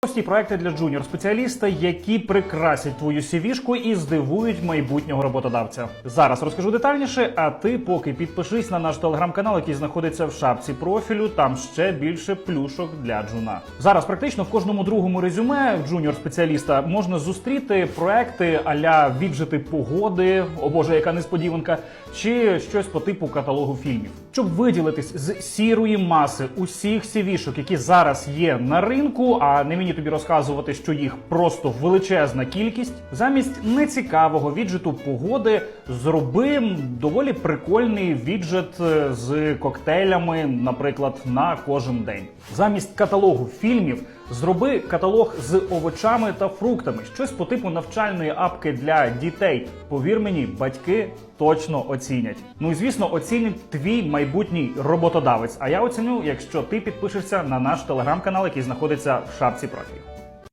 Прості проекти для джуніор спеціаліста, які прикрасять твою сівішку і здивують майбутнього роботодавця. Зараз розкажу детальніше. А ти поки підпишись на наш телеграм-канал, який знаходиться в шапці профілю. Там ще більше плюшок для джуна. Зараз практично в кожному другому резюме джуніор спеціаліста можна зустріти проекти аля віджити погоди, о боже, яка несподіванка, чи щось по типу каталогу фільмів. Щоб виділитись з сірої маси усіх сівішок, які зараз є на ринку, а не мені тобі розказувати, що їх просто величезна кількість. Замість нецікавого віджиту погоди зроби доволі прикольний віджит е, з коктейлями, наприклад, на кожен день. Замість каталогу фільмів зроби каталог з овочами та фруктами, щось по типу навчальної апки для дітей. Повір мені, батьки точно оцінять. Ну і звісно, оцінить твій майбутній роботодавець. А я оціню, якщо ти підпишешся на наш телеграм-канал, який знаходиться в шапці профілю.